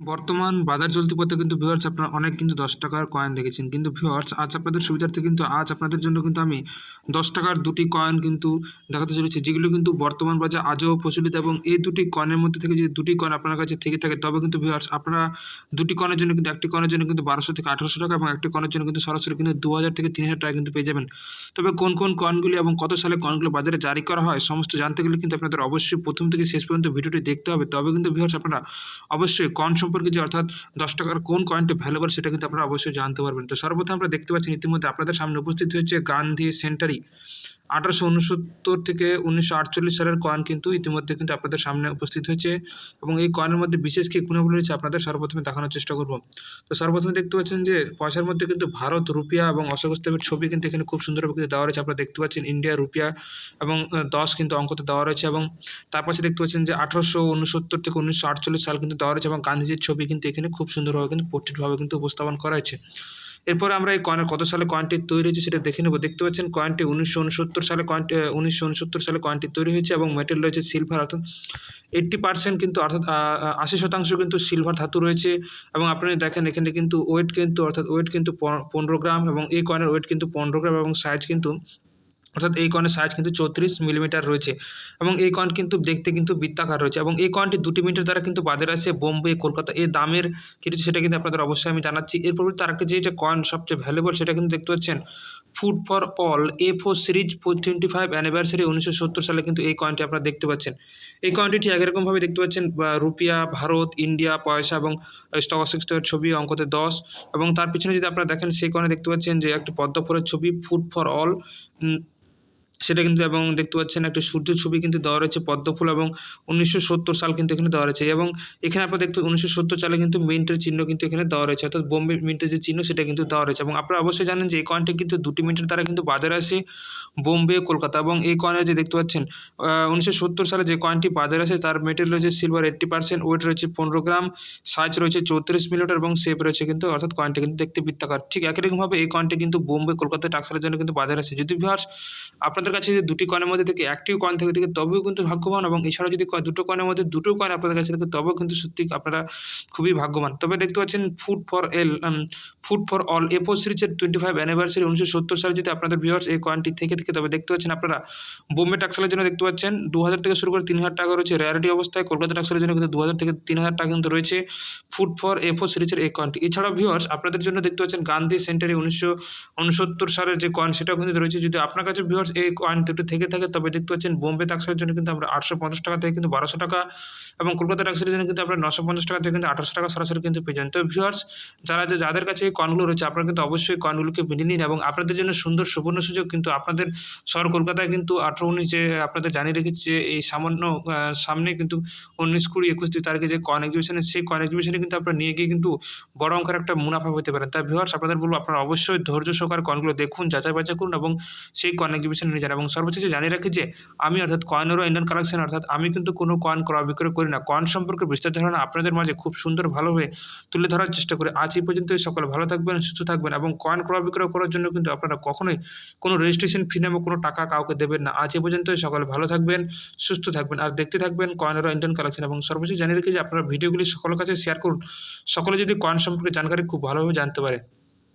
বর্তমান বাজার চলতি পথে কিন্তু ভিউয়ার্স আপনারা অনেক কিন্তু দশ টাকার কয়েন দেখেছেন। কিন্তু ভিউয়ার্স আজ আপনাদের সুবিধার্থে কিন্তু আজ আপনাদের জন্য কিন্তু আমি দশ টাকার দুটি কয়েন কিন্তু দেখাতে চলেছি, যেগুলো কিন্তু বর্তমান বাজার আজও প্রচলিত এবং এই দুটি কয়েনের মধ্যে থেকে যদি দুটি কয়েন আপনার কাছে থেকে থাকে, তবে কিন্তু ভিউয়ার্স আপনারা দুটি কয়েনের জন্য কিন্তু, একটি কয়েনের জন্য কিন্তু বারোশো থেকে আঠারোশো টাকা এবং একটি কয়েনের জন্য কিন্তু সরাসরি কিন্তু দু হাজার থেকে তিন হাজার টাকা কিন্তু পেয়ে যাবেন। তবে কোন কোন কয়েনগুলি এবং কত সালে কয়েনগুলো বাজারে জারি করা হয়, সমস্ত জানতে গেলে কিন্তু আপনাদের অবশ্যই প্রথম থেকে শেষ পর্যন্ত ভিডিওটি দেখতে হবে। তবে কিন্তু ভিউয়ার্স আপনারা অবশ্যই কয়েন সম্পর্কে যে অর্থাৎ দশ টাকার কোন কয়েনটা ভ্যালুয়েবল সেটা কিন্তু আপনারা অবশ্যই জানতে পারবেন। তো সর্বপ্রথম আমরা দেখতে পাচ্ছেন ইতিমধ্যে আপনাদের সামনে উপস্থিত হয়েছে গান্ধী সেন্টারি। আঠারোশো উনসত্তর থেকে উনিশশো আটচল্লিশ সালের কয়েন কিন্তু ইতিমধ্যে কিন্তু আপনাদের সামনে উপস্থিত হয়েছে এবং এই কয়েনের মধ্যে বিশেষ কী গুণাবলী রয়েছে আপনাদের সর্বপ্রথমে দেখানোর চেষ্টা করব। তো সর্বপ্রথমে দেখতে পাচ্ছেন যে পয়সার মধ্যে কিন্তু ভারত, রুপিয়া এবং অশোক স্তম্ভের ছবি কিন্তু এখানে খুব সুন্দরভাবে কিন্তু দেওয়া রয়েছে। আপনারা দেখতে পাচ্ছেন ইন্ডিয়া, রুপিয়া এবং দশ কিন্তু অঙ্কতে দেওয়া রয়েছে এবং তার পাশে দেখতে পাচ্ছেন যে আঠারোশো উনসত্তর থেকে উনিশশো আটচল্লিশ সাল কিন্তু দেওয়া রয়েছে এবং গান্ধীজির ছবি কিন্তু এখানে খুব সুন্দরভাবে কিন্তু পোর্ট্রেটভাবে কিন্তু উপস্থাপন করা হয়েছে। এরপর আমরা এই কয়েনের কত সালে কয়েনটি তৈরি হয়েছে সেটা দেখে নেব। দেখতে পাচ্ছেন কয়েনটি উনিশশো উনসত্তর সালে কয়েনটি উনিশশো উনসত্তর সালে কয়েনটি তৈরি হয়েছে এবং মেটেল রয়েছে সিলভার অর্থাৎ এইট্টি পার্সেন্ট কিন্তু, অর্থাৎ আশি শতাংশ কিন্তু সিলভার ধাতু রয়েছে। এবং আপনি দেখেন এখানে কিন্তু ওয়েট কিন্তু, অর্থাৎ ওয়েট কিন্তু পনেরো গ্রাম এবং এই কয়েনের ওয়েট কিন্তু পনেরো গ্রাম এবং সাইজ কিন্তু অর্থাৎ এই কয়েনের সাইজ কিন্তু চৌত্রিশ মিলিমিটার রয়েছে এবং এই কয়েন কিন্তু দেখতে কিন্তু বৃত্তাকার রয়েছে এবং এই কয়েনটি দুটি মিনিটের দ্বারা কিন্তু বাজারে আসে বোম্বে, কলকাতা। এই দামের কিছু সেটা কিন্তু আপনাদের অবশ্যই আমি জানাচ্ছি। এর পরিবর্তে আরেকটি যেটা কয়েন সবচেয়ে ভ্যালুয়েবল সেটা কিন্তু দেখতে পাচ্ছেন food for all A four series twenty five anniversary উনিশশো সত্তর সালে কিন্তু এই কয়েনটি আপনারা দেখতে পাচ্ছেন। এই কয়েনটি ঠিক একরকমভাবে দেখতে পাচ্ছেন রুপিয়া, ভারত, ইন্ডিয়া, পয়সা এবং স্টক এক্সচেঞ্জের ছবি অঙ্কতে দশ এবং তার পিছনে যদি আপনারা দেখেন সেই কয়েনে দেখতে পাচ্ছেন যে একটি পদ্মফুলের ছবি ফুড ফর অল সেটা কিন্তু এবং দেখতে পাচ্ছেন একটা সূর্যের ছবি কিন্তু দেওয়া রয়েছে পদ্মফুল এবং উনিশশো সত্তর সাল কিন্তু এখানে দেওয়া রয়েছে এবং এখানে আপনারা দেখতে উনিশশো সত্তর সালে কিন্তু মিন্টের চিহ্ন কিন্তু এখানে দেওয়া রয়েছে, অর্থাৎ বোম্বে মিন্টের যে চিহ্ন সেটা কিন্তু দেওয়া রয়েছে এবং আপনারা অবশ্যই জানেন যে এই কয়েনটি কিন্তু দুটি মিনিটের দ্বারা কিন্তু বাজারে আসে বোম্বে কলকাতা এবং এই কয়েনের যে দেখতে পাচ্ছেন উনিশশো সত্তর সালে যে কয়েনটি বাজারে আসে তার মেটেরিয়াল রয়েছে সিলভার এইট্টি পার্সেন্ট ওয়েট রয়েছে পনেরো গ্রাম সাইজ রয়েছে চৌত্রিশ মিলিমিটার এবং শেপ রয়েছে কিন্তু, অর্থাৎ কয়েনটি কিন্তু দেখতে বৃত্তাকার। ঠিক একই রকমভাবে এই কয়েনটি কিন্তু বোম্বে কলকাতা টাক্সারের জন্য কিন্তু বাজারে আসে। যদি ভিউয়ার্স আপনাদের কাছে যে দুটি কয়েনের মধ্যে থেকে একটি কয়েন থেকে থেকে তবেও কিন্তু ভাগ্যবান এবং এছাড়াও যদি দুটো কয়েনের মধ্যে দুটো কয়েন আপনাদের কাছে থাকে তবেও কিন্তু সত্যি আপনারা খুবই ভাগ্যবান। তবে দেখতে পাচ্ছেন food for all food for all এপো সিরিজের টোয়েন্টি ফাইভ অ্যানিভার্সারি উনিশশো সত্তর সালে যদি আপনাদের ভিউয়ার্স এই কয়েনটি থেকে থেকে, তবে দেখতে পাচ্ছেন আপনারা বোম্বে টাক্সালের জন্য দেখতে পাচ্ছেন দু হাজার থেকে শুরু করে তিন হাজার টাকা রয়েছে রেয়ারিটি অবস্থায়। কলকাতা টাক্সালের জন্য কিন্তু দু হাজার থেকে তিন হাজার টাকা কিন্তু রয়েছে ফুড ফর এফো সিরিজের এই কয়েনটি এছাড়াও ভিউয়ার্স আপনাদের জন্য দেখতে পাচ্ছেন গান্ধী সেন্টারে উনিশশো উনসত্তর সালের যে কয়েন সেটাও কিন্তু রয়েছে। যদি আপনার কাছে ভিউয়ার্স এই কয়েন দুটো থেকে থাকে, তবে দেখতে পাচ্ছেন বোম্বে টাক্সের জন্য কিন্তু আমরা আটশো পঞ্চাশ টাকা থেকে কিন্তু বারোশো টাকা এবং কলকাতা টাক্সের জন্য কিন্তু আমরা নশো পঞ্চাশ টাকা থেকে কিন্তু আঠারোশো টাকা সরাসরি কিন্তু পেয়ে যান। তো ভিউয়ার্স যারা যে যাদের কাছে এই কয়েনগুলো রয়েছে, আপনারা কিন্তু অবশ্যই কয়েনগুলোকে মেনে নিন এবং আপনাদের জন্য সুন্দর সুবর্ণ সুযোগ কিন্তু আপনাদের শহর কলকাতায় কিন্তু আঠারো উনিশ যে আপনাদের জানিয়ে রেখেছি যে এই সামান্য সামনে কিন্তু উনিশ কুড়ি একুশ তারিখে যে কয়েন এক্সিবিশনে সেই কয়েন এক্সিবিশনে কিন্তু আপনারা নিয়ে গিয়ে কিন্তু বড় অঙ্কের একটা মুনাফা পেতে পারেন। তাই ভিউয়ার্স আপনাদের বলব আপনারা অবশ্যই ধৈর্য সহকারে কয়েনগুলো দেখুন, যাচাই বাছাই করুন এবং সেই কয়েন এক্সিবিশনে যান এবং সর্বশেষে জানিয়ে রাখি যে, আমি অর্থাৎ কয়েনেরও ইন্ডিয়ান কালেকশন অর্থাৎ আমি কিন্তু কোনো কয়েন ক্রয় বিক্রয় করি না। কয়েন সম্পর্কে বিস্তার ধারণা আপনাদের মাঝে খুব সুন্দর ভালোভাবে তুলে ধরার চেষ্টা করি। আজ এই পর্যন্ত সকলে ভালো থাকবেন, সুস্থ থাকবেন এবং কয়েন ক্রয় বিক্রয় করার জন্য কিন্তু আপনারা কখনোই কোনো রেজিস্ট্রেশন ফি নেবে কোনো টাকা কাউকে দেবেন না। আজ এই পর্যন্ত সকলে ভালো থাকবেন, সুস্থ থাকবেন আর দেখতে থাকবেন কয়েনেরও ইন্ডিয়ান কালেকশন এবং সর্বশেষ জানিয়ে রেখে যে, আপনারা ভিডিওগুলি সকলের কাছে শেয়ার করুন। সকলে যদি কয়েন সম্পর্কে জানকারি খুব ভালোভাবে জানতে পারে।